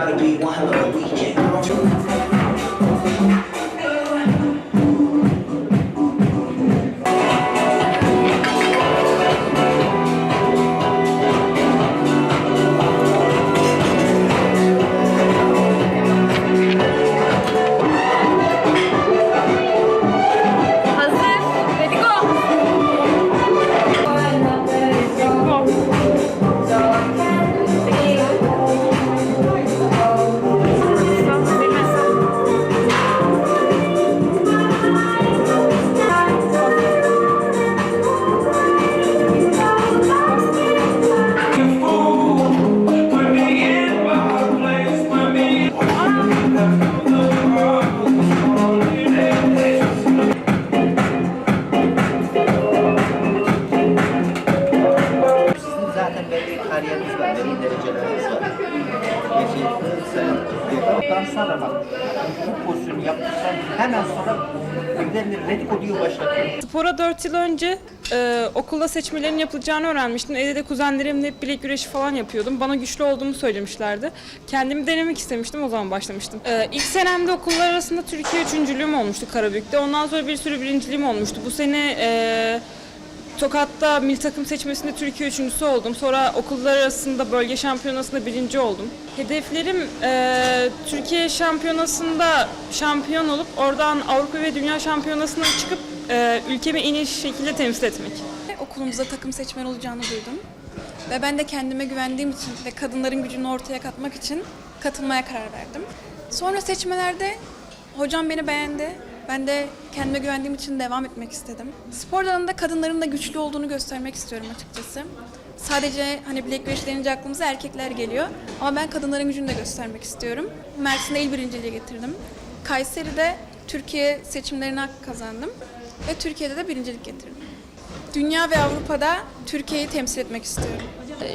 gotta be one of a weekend. Belli kariyeriniz var, belli dereceleriniz var. Geçen sen sonra bak bu pozisyonu yaptıktan hemen sonra birden bir rediko diyor başlatıyor. Spora 4 yıl önce e, okulda seçmelerin yapılacağını öğrenmiştim. Evde de kuzenlerimle hep bilek güreşi falan yapıyordum. Bana güçlü olduğumu söylemişlerdi. Kendimi denemek istemiştim, o zaman başlamıştım. E, ilk senemde okullar arasında Türkiye üçüncülüğüm olmuştu Karabük'te. Ondan sonra bir sürü birinciliğim olmuştu. Bu sene e, Tokat'ta milli takım seçmesinde Türkiye üçüncüsü oldum. Sonra okullar arasında bölge şampiyonasında birinci oldum. Hedeflerim e, Türkiye şampiyonasında şampiyon olup oradan Avrupa ve Dünya şampiyonasına çıkıp e, ülkemi en iyi şekilde temsil etmek. Okulumuzda takım seçmen olacağını duydum. Ve ben de kendime güvendiğim için ve kadınların gücünü ortaya katmak için katılmaya karar verdim. Sonra seçmelerde hocam beni beğendi. Ben de kendime güvendiğim için devam etmek istedim. Spor alanında kadınların da güçlü olduğunu göstermek istiyorum açıkçası. Sadece hani bilek güreşi denince aklımıza erkekler geliyor. Ama ben kadınların gücünü de göstermek istiyorum. Mersin'de il birinciliği getirdim. Kayseri'de Türkiye seçimlerine hak kazandım. Ve Türkiye'de de birincilik getirdim. Dünya ve Avrupa'da Türkiye'yi temsil etmek istiyorum.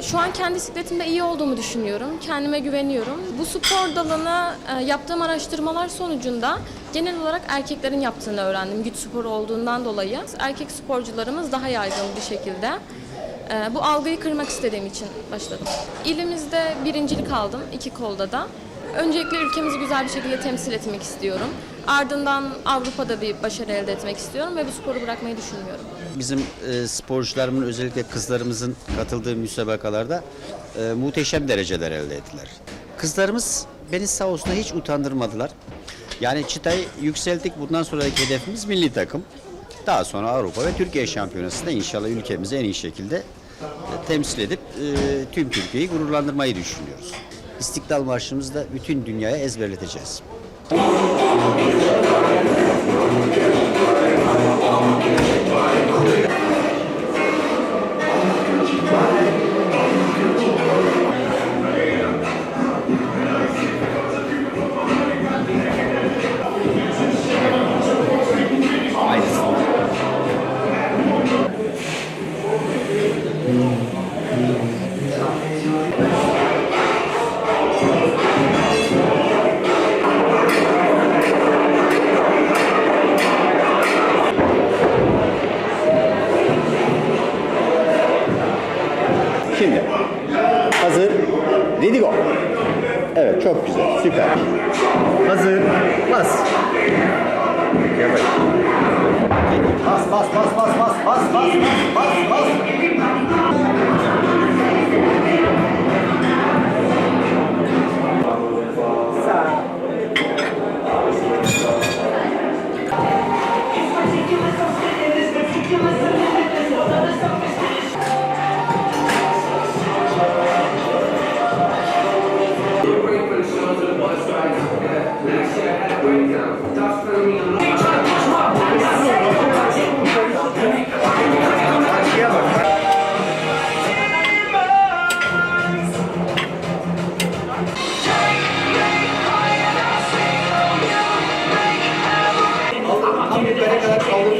Şu an kendi sikletimde iyi olduğumu düşünüyorum. Kendime güveniyorum. Bu spor dalına e, yaptığım araştırmalar sonucunda genel olarak erkeklerin yaptığını öğrendim. Güç sporu olduğundan dolayı. Erkek sporcularımız daha yaygın bir şekilde. E, Bu algıyı kırmak istediğim için başladım. İlimizde birincilik aldım iki kolda da. Öncelikle ülkemizi güzel bir şekilde temsil etmek istiyorum. Ardından Avrupa'da bir başarı elde etmek istiyorum ve bu sporu bırakmayı düşünmüyorum. Bizim e, sporcularımın özellikle kızlarımızın katıldığı müsabakalarda e, muhteşem dereceler elde ettiler. Kızlarımız beni sağ olsun hiç utandırmadılar. Yani çıtayı yükselttik. Bundan sonraki hedefimiz milli takım. Daha sonra Avrupa ve Türkiye şampiyonasında inşallah ülkemizi en iyi şekilde e, temsil edip e, tüm Türkiye'yi gururlandırmayı düşünüyoruz. İstiklal Marşımızı da bütün dünyaya ezberleteceğiz. alma que vai. Ready go. Evet çok güzel. Süper. Hazır. Bas. Yavaş. Bas bas bas bas bas bas bas bas bas bas.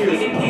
Thank you.